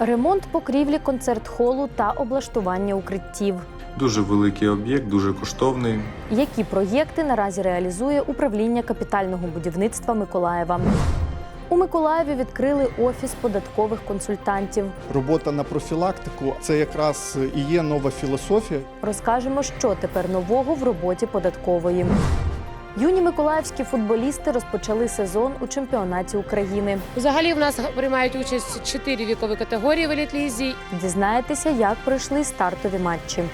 Ремонт покрівлі концерт-холу та облаштування укриттів. Дуже великий об'єкт, дуже коштовний. Які проєкти наразі реалізує управління капітального будівництва Миколаєва? У Миколаєві відкрили офіс податкових консультантів. Робота на профілактику це якраз і є нова філософія. Розкажемо, що тепер нового в роботі податкової. Юні миколаївські футболісти розпочали сезон у чемпіонаті України. Взагалі в нас приймають участь чотири вікові категорії в еліт-лізі. Дізнаєтеся, як пройшли стартові матчі.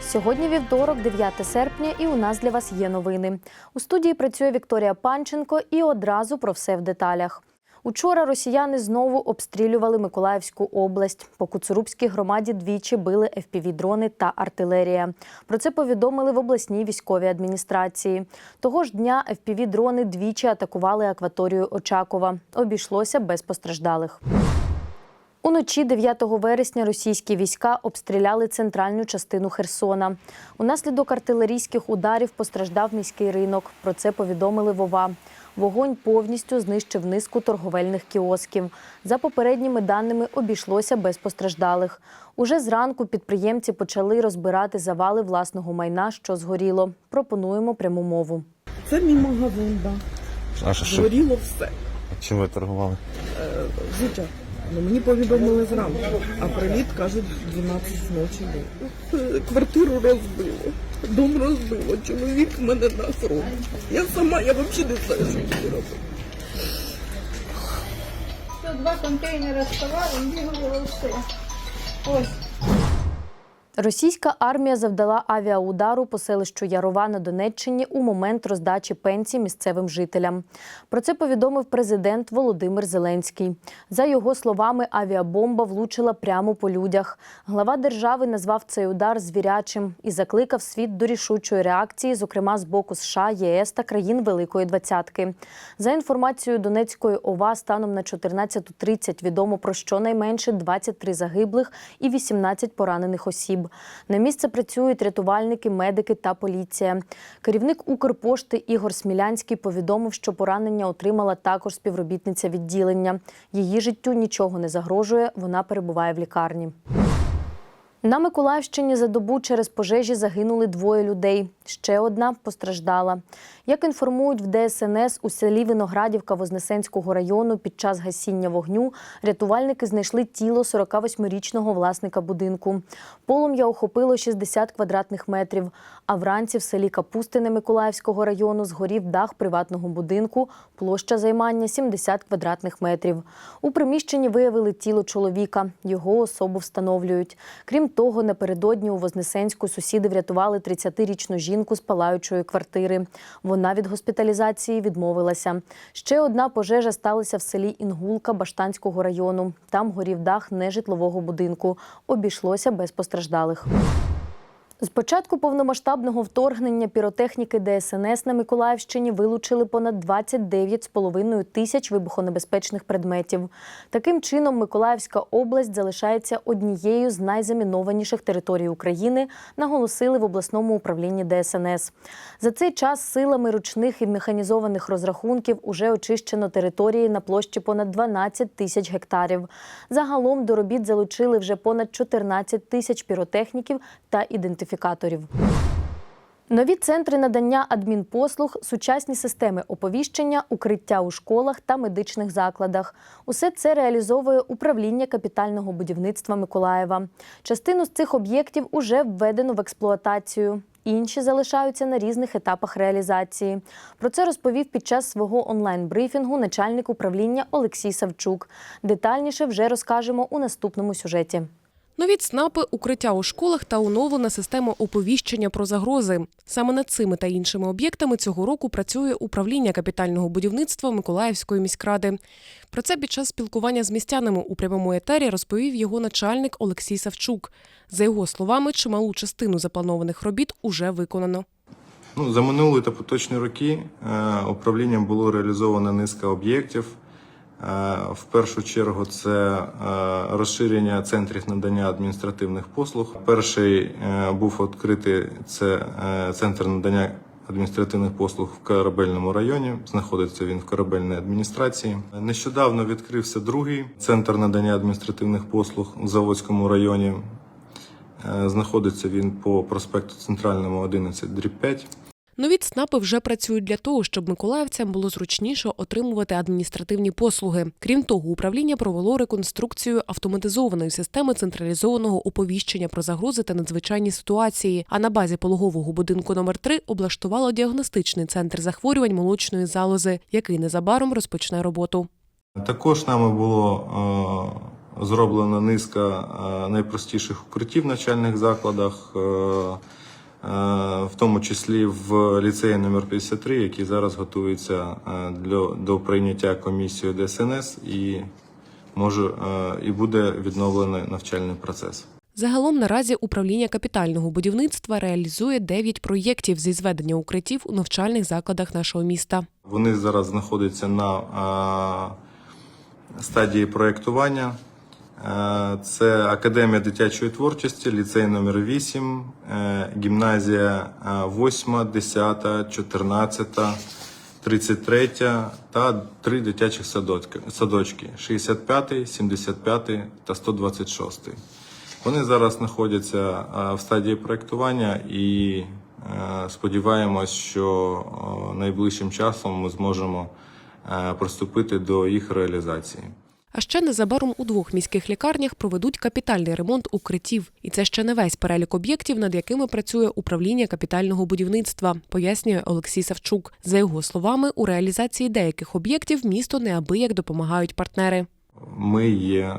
Сьогодні вівторок, 9 серпня, і у нас для вас є новини. У студії працює Вікторія Панченко і одразу про все в деталях. Учора росіяни знову обстрілювали Миколаївську область. По Куцурубській громаді двічі били FPV-дрони та артилерія. Про це повідомили в обласній військовій адміністрації. Того ж дня FPV-дрони двічі атакували акваторію Очакова. Обійшлося без постраждалих. Уночі 9 вересня російські війська обстріляли центральну частину Херсона. Унаслідок артилерійських ударів постраждав міський ринок. Про це повідомили Вова. Вогонь повністю знищив низку торговельних кіосків. За попередніми даними обійшлося без постраждалих. Уже зранку підприємці почали розбирати завали власного майна, що згоріло. Пропонуємо пряму мову. Це мій магазин, да. А що? Згоріло все. Чим ви торгували? Взуття. Ну, мені повідомили зранку, а приліт, кажуть, 12 ночі був. Квартиру розбило, дом розбило, чоловік мене на фронт. Я сама, я взагалі не знаю, що мені робити. Два контейнери з товаром, бігало все. Ось. Російська армія завдала авіаудару по селищу Ярова на Донеччині у момент роздачі пенсій місцевим жителям. Про це повідомив президент Володимир Зеленський. За його словами, авіабомба влучила прямо по людях. Глава держави назвав цей удар звірячим і закликав світ до рішучої реакції, зокрема з боку США, ЄС та країн Великої Двадцятки. За інформацією Донецької ОВА, станом на 14.30 відомо про щонайменше 23 загиблих і 18 поранених осіб. На місце працюють рятувальники, медики та поліція. Керівник Укрпошти Ігор Смілянський повідомив, що поранення отримала також співробітниця відділення. Її життю нічого не загрожує. Вона перебуває в лікарні. На Миколаївщині за добу через пожежі загинули двоє людей. Ще одна постраждала. Як інформують в ДСНС, у селі Виноградівка Вознесенського району під час гасіння вогню рятувальники знайшли тіло 48-річного власника будинку. Полум'я охопило 60 квадратних метрів. А вранці в селі Капустине Миколаївського району згорів дах приватного будинку, площа займання 70 квадратних метрів. У приміщенні виявили тіло чоловіка. Його особу встановлюють. Крім того, напередодні у Вознесенську сусіди врятували 30-річну жінку з палаючої квартири. Вона від госпіталізації відмовилася. Ще одна пожежа сталася в селі Інгулка Баштанського району. Там горів дах нежитлового будинку. Обійшлося без постраждалих. З початку повномасштабного вторгнення піротехніки ДСНС на Миколаївщині вилучили понад 29,5 тисяч вибухонебезпечних предметів. Таким чином, Миколаївська область залишається однією з найзамінованіших територій України, наголосили в обласному управлінні ДСНС. За цей час силами ручних і механізованих розрахунків уже очищено території на площі понад 12 тисяч гектарів. Загалом до робіт залучили вже понад 14 тисяч піротехніків та ідентифікаторів. Нові центри надання адмінпослуг, сучасні системи оповіщення, укриття у школах та медичних закладах. Усе це реалізовує управління капітального будівництва Миколаєва. Частину з цих об'єктів уже введено в експлуатацію. Інші залишаються на різних етапах реалізації. Про це розповів під час свого онлайн-брифінгу начальник управління Олексій Савчук. Детальніше вже розкажемо у наступному сюжеті. Нові ЦНАПи, укриття у школах та оновлена система оповіщення про загрози. Саме над цими та іншими об'єктами цього року працює управління капітального будівництва Миколаївської міськради. Про це під час спілкування з містянами у прямому етері розповів його начальник Олексій Савчук. За його словами, чималу частину запланованих робіт уже виконано. Ну, за минулі та поточні роки е, управлінням було реалізовано низка об'єктів. Е, В першу чергу це е, розширення центрів надання адміністративних послуг. Перший е, був відкритий це центр надання адміністративних послуг в корабельному районі. Знаходиться він в корабельній адміністрації. Нещодавно відкрився другий центр надання адміністративних послуг в Заводському районі. Знаходиться він по проспекту Центральному 11 дріб 5. Нові ЦНАПи вже працюють для того, щоб миколаївцям було зручніше отримувати адміністративні послуги. Крім того, управління провело реконструкцію автоматизованої системи централізованого оповіщення про загрози та надзвичайні ситуації. А на базі пологового будинку номер 3 облаштувало діагностичний центр захворювань молочної залози, який незабаром розпочне роботу. Також нами було е, зроблено низка е, найпростіших укриттів в навчальних закладах, е, в тому числі в ліцеї номер 53, який зараз готується е, для, до прийняття комісією ДСНС і може е, і буде відновлений навчальний процес. Загалом наразі управління капітального будівництва реалізує 9 проєктів зі зведення укриттів у навчальних закладах нашого міста. Вони зараз знаходяться на е, стадії проєктування. Е, Це Академія дитячої творчості, ліцей номер 8, е, гімназія е, 8, 10, 14, 33 та три дитячих садочки, садочки 65, 75 та 126. Вони зараз знаходяться е, в стадії проєктування і сподіваємось, що найближчим часом ми зможемо приступити до їх реалізації. А ще незабаром у двох міських лікарнях проведуть капітальний ремонт укриттів. І це ще не весь перелік об'єктів, над якими працює управління капітального будівництва, пояснює Олексій Савчук. За його словами, у реалізації деяких об'єктів місто неабияк допомагають партнери. Ми є е,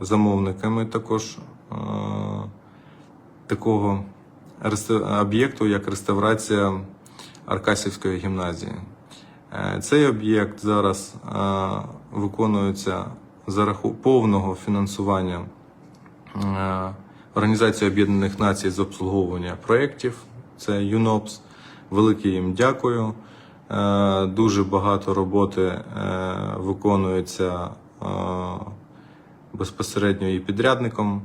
замовниками також е, такого об'єкту, як реставрація Аркасівської гімназії. Е, Цей об'єкт зараз виконується за раху повного фінансування е, Організації Об'єднаних Націй з обслуговування проєктів. Це ЮНОПС. Велике їм дякую. Е, Дуже багато роботи е, виконується безпосередньо і підрядником.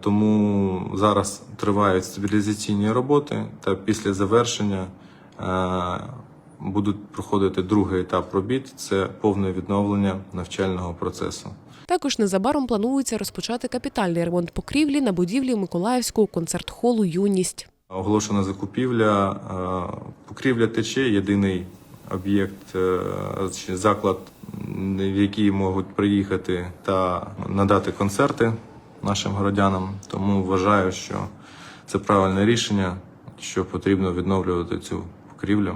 Тому зараз тривають стабілізаційні роботи, та після завершення будуть проходити другий етап робіт це повне відновлення навчального процесу. Також незабаром планується розпочати капітальний ремонт покрівлі на будівлі Миколаївського концерт-холу Юність. Оголошена закупівля. е, Покрівля тече, єдиний об'єкт, е, чи заклад, в який можуть приїхати та надати концерти нашим городянам. Тому вважаю, що це правильне рішення, що потрібно відновлювати цю покрівлю.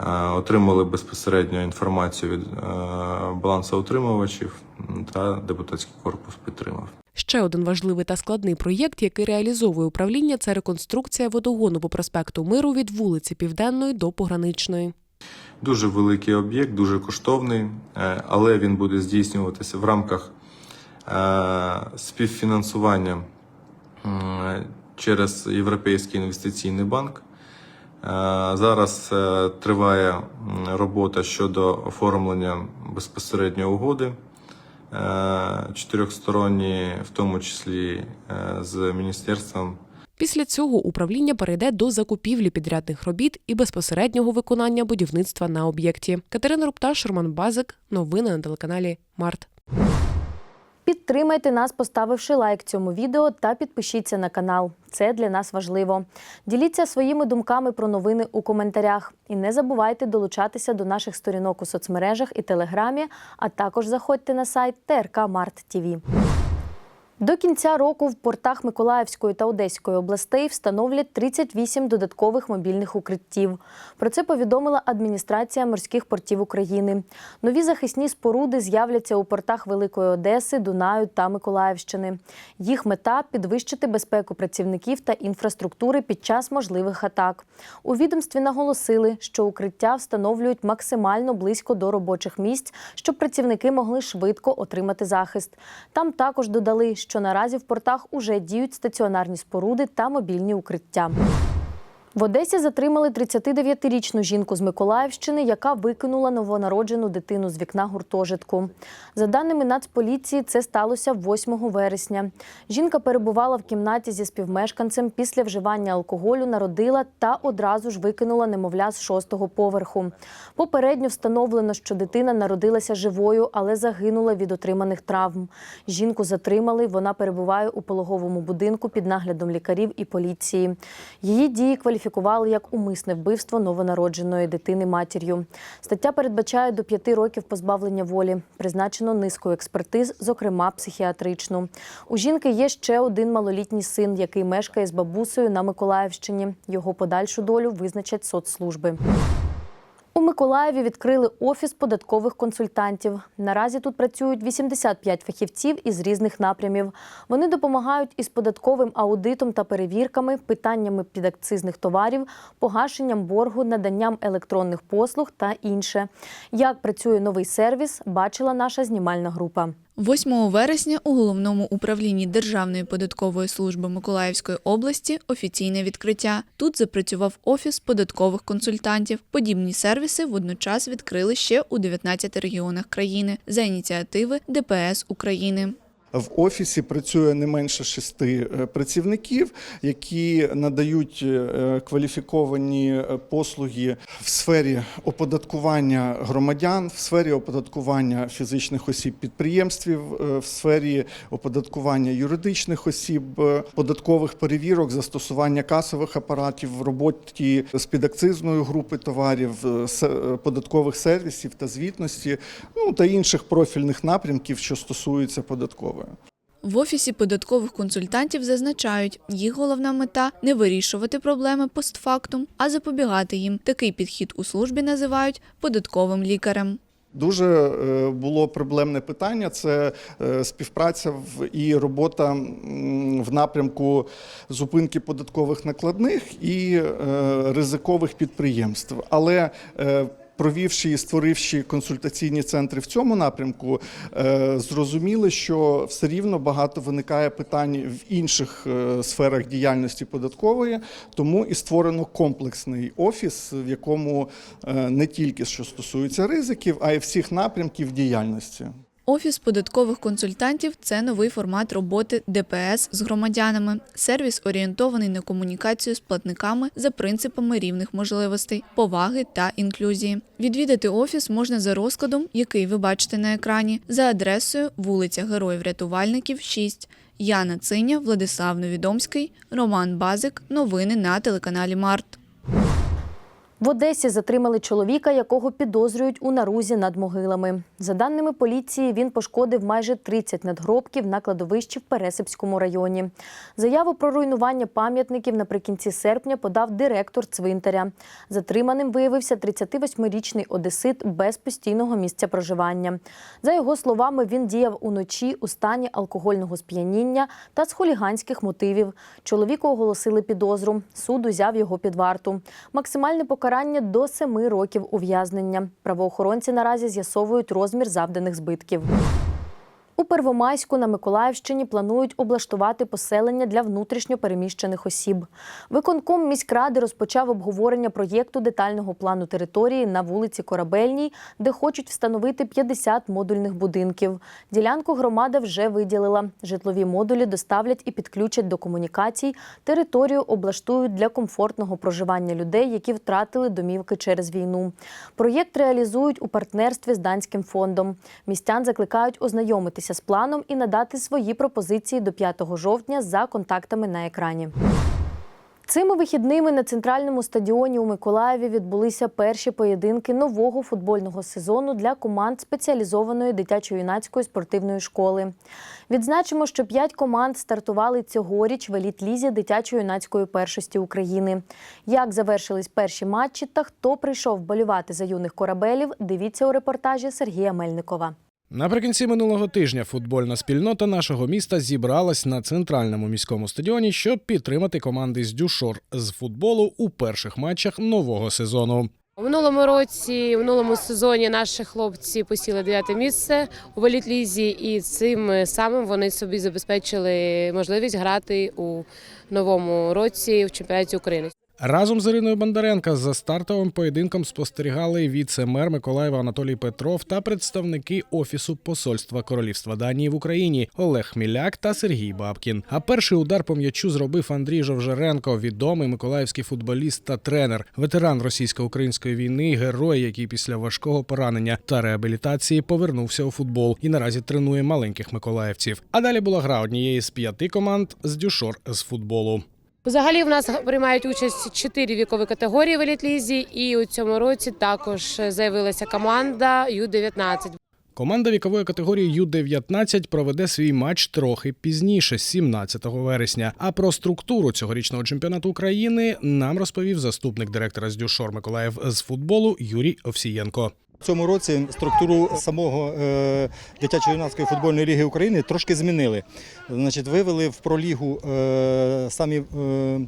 Е, Отримали безпосередньо інформацію від е, балансоутримувачів та депутатський корпус підтримав. Ще один важливий та складний проєкт, який реалізовує управління, це реконструкція водогону по проспекту Миру від вулиці Південної до Пограничної. Дуже великий об'єкт, дуже коштовний, е, але він буде здійснюватися в рамках співфінансування через Європейський інвестиційний банк. Е, Зараз е, триває робота щодо оформлення безпосередньо угоди е, чотирьохсторонні, в тому числі з міністерством Після цього управління перейде до закупівлі підрядних робіт і безпосереднього виконання будівництва на об'єкті. Катерина Рупташ, Роман Базик. Новини на телеканалі Март. Підтримайте нас, поставивши лайк цьому відео та підпишіться на канал. Це для нас важливо. Діліться своїми думками про новини у коментарях. І не забувайте долучатися до наших сторінок у соцмережах і телеграмі, а також заходьте на сайт ТРК Март ТІВІ. До кінця року в портах Миколаївської та Одеської областей встановлять 38 додаткових мобільних укриттів. Про це повідомила адміністрація морських портів України. Нові захисні споруди з'являться у портах Великої Одеси, Дунаю та Миколаївщини. Їх мета підвищити безпеку працівників та інфраструктури під час можливих атак. У відомстві наголосили, що укриття встановлюють максимально близько до робочих місць, щоб працівники могли швидко отримати захист. Там також додали, що наразі в портах уже діють стаціонарні споруди та мобільні укриття. В Одесі затримали 39-річну жінку з Миколаївщини, яка викинула новонароджену дитину з вікна гуртожитку. За даними Нацполіції, це сталося 8 вересня. Жінка перебувала в кімнаті зі співмешканцем після вживання алкоголю, народила та одразу ж викинула немовля з шостого поверху. Попередньо встановлено, що дитина народилася живою, але загинула від отриманих травм. Жінку затримали. Вона перебуває у пологовому будинку під наглядом лікарів і поліції. Її дії кваліфікували як умисне вбивство новонародженої дитини матір'ю. Стаття передбачає до п'яти років позбавлення волі. Призначено низку експертиз, зокрема психіатричну. У жінки є ще один малолітній син, який мешкає з бабусею на Миколаївщині. Його подальшу долю визначать соцслужби. У Миколаєві відкрили офіс податкових консультантів. Наразі тут працюють 85 фахівців із різних напрямів. Вони допомагають із податковим аудитом та перевірками, питаннями підакцизних товарів, погашенням боргу, наданням електронних послуг та інше. Як працює новий сервіс, бачила наша знімальна група. 8 вересня у головному управлінні Державної податкової служби Миколаївської області офіційне відкриття. Тут запрацював офіс податкових консультантів. Подібні сервіси водночас відкрили ще у 19 регіонах країни за ініціативи ДПС України. В офісі працює не менше шести е, працівників, які надають е, кваліфіковані е, послуги в сфері оподаткування громадян, в сфері оподаткування фізичних осіб підприємствів, е, в сфері оподаткування юридичних осіб, податкових перевірок, застосування касових апаратів в роботі з підакцизною групи товарів, податкових сервісів та звітності, ну та інших профільних напрямків, що стосуються податкової. В офісі податкових консультантів зазначають, їх головна мета не вирішувати проблеми постфактум, а запобігати їм. Такий підхід у службі називають податковим лікарем. Дуже е, було проблемне питання. Це е, співпраця і робота в напрямку зупинки податкових накладних і е, ризикових підприємств. Але Провівши і створивши консультаційні центри в цьому напрямку, е, зрозуміли, що все рівно багато виникає питань в інших е, сферах діяльності податкової, тому і створено комплексний офіс, в якому е, не тільки що стосується ризиків, а й всіх напрямків діяльності. Офіс податкових консультантів це новий формат роботи ДПС з громадянами. Сервіс орієнтований на комунікацію з платниками за принципами рівних можливостей, поваги та інклюзії. Відвідати офіс можна за розкладом, який ви бачите на екрані, за адресою вулиця Героїв-Рятувальників, 6. Яна Циня, Владислав Новідомський, Роман Базик. Новини на телеканалі Март. В Одесі затримали чоловіка, якого підозрюють у нарузі над могилами. За даними поліції, він пошкодив майже 30 надгробків на кладовищі в Пересипському районі. Заяву про руйнування пам'ятників наприкінці серпня подав директор цвинтаря. Затриманим виявився 38-річний одесит без постійного місця проживання. За його словами, він діяв уночі у стані алкогольного сп'яніння та з хуліганських мотивів. Чоловіку оголосили підозру. Суд узяв його під варту. Максимальне покарання до семи років ув'язнення. Правоохоронці наразі з'ясовують розмір завданих збитків. У Первомайську на Миколаївщині планують облаштувати поселення для внутрішньо переміщених осіб. Виконком міськради розпочав обговорення проєкту детального плану території на вулиці Корабельній, де хочуть встановити 50 модульних будинків. Ділянку громада вже виділила. Житлові модулі доставлять і підключать до комунікацій. Територію облаштують для комфортного проживання людей, які втратили домівки через війну. Проєкт реалізують у партнерстві з данським фондом. Містян закликають ознайомитися з планом і надати свої пропозиції до 5 жовтня за контактами на екрані. Цими вихідними на центральному стадіоні у Миколаєві відбулися перші поєдинки нового футбольного сезону для команд спеціалізованої дитячо-юнацької спортивної школи. Відзначимо, що п'ять команд стартували цьогоріч в еліт-лізі дитячо-юнацької першості України. Як завершились перші матчі та хто прийшов болювати за юних корабелів, дивіться у репортажі Сергія Мельникова. Наприкінці минулого тижня футбольна спільнота нашого міста зібралась на центральному міському стадіоні, щоб підтримати команди з Дюшор з футболу у перших матчах нового сезону. У минулому році, у минулому сезоні наші хлопці посіли дев'яте місце у валіт-лізі, і цим самим вони собі забезпечили можливість грати у новому році в чемпіонаті України. Разом з Іриною Бондаренко за стартовим поєдинком спостерігали віце-мер Миколаєва Анатолій Петров та представники офісу посольства Королівства Данії в Україні Олег Хміляк та Сергій Бабкін. А перший удар по м'ячу зробив Андрій Жовжеренко, відомий миколаївський футболіст та тренер, ветеран російсько-української війни, герой, який після важкого поранення та реабілітації повернувся у футбол і наразі тренує маленьких миколаївців. А далі була гра однієї з п'яти команд з дюшор з футболу. Взагалі в нас приймають участь чотири вікові категорії в елітлізі, і у цьому році також заявилася команда Ю-19. Команда вікової категорії Ю-19 проведе свій матч трохи пізніше, 17 вересня. А про структуру цьогорічного чемпіонату України нам розповів заступник директора з Дюшор Миколаїв з футболу Юрій Овсієнко. В цьому році структуру самого е, дитячо-юнацької футбольної ліги України трошки змінили. Значить, вивели в пролігу е, самі. Е,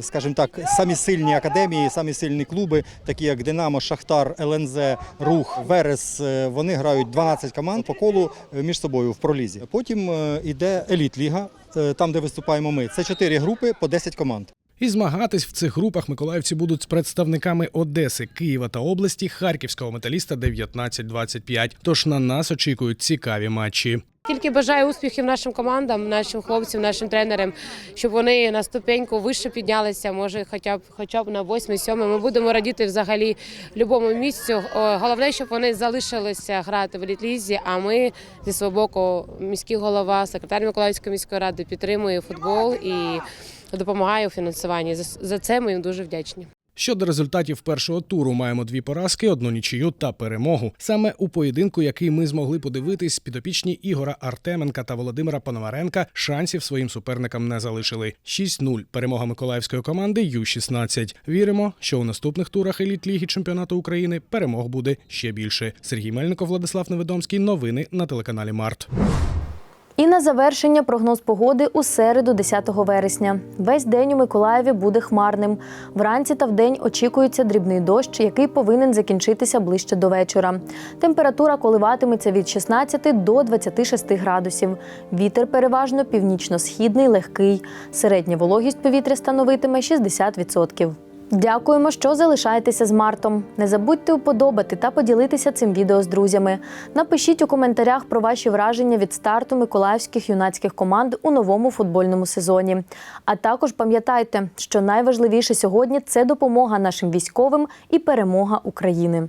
Скажімо так, самі сильні академії, самі сильні клуби, такі як Динамо, Шахтар, ЛНЗ, Рух, Верес. Вони грають 12 команд по колу між собою в пролізі. Потім йде еліт-ліга, е, там де виступаємо ми. Це 4 групи по 10 команд. І змагатись в цих групах миколаївці будуть з представниками Одеси, Києва та області, Харківського металіста 19-25. Тож на нас очікують цікаві матчі. Тільки бажаю успіхів нашим командам, нашим хлопцям, нашим тренерам, щоб вони на ступеньку вище піднялися, може, хоча б хоча б на восьмий, сьомий. Ми будемо радіти взагалі любому місцю. Головне, щоб вони залишилися грати в елітлізі, а ми зі свого боку, міський голова, секретар Миколаївської міської ради підтримує футбол і допомагає у фінансуванні. За- це ми їм дуже вдячні. Щодо результатів першого туру, маємо дві поразки, одну нічию та перемогу. Саме у поєдинку, який ми змогли подивитись, підопічні Ігора Артеменка та Володимира Пономаренка шансів своїм суперникам не залишили. 6-0 перемога миколаївської команди Ю-16. Віримо, що у наступних турах еліт ліги чемпіонату України перемог буде ще більше. Сергій Мельников, Владислав Неведомський. Новини на телеканалі Март. І на завершення прогноз погоди у середу, 10 вересня. Весь день у Миколаєві буде хмарним. Вранці та вдень очікується дрібний дощ, який повинен закінчитися ближче до вечора. Температура коливатиметься від 16 до 26 градусів. Вітер переважно північно-східний, легкий. Середня вологість повітря становитиме 60%. Дякуємо, що залишаєтеся з Мартом. Не забудьте уподобати та поділитися цим відео з друзями. Напишіть у коментарях про ваші враження від старту миколаївських юнацьких команд у новому футбольному сезоні. А також пам'ятайте, що найважливіше сьогодні це допомога нашим військовим і перемога України.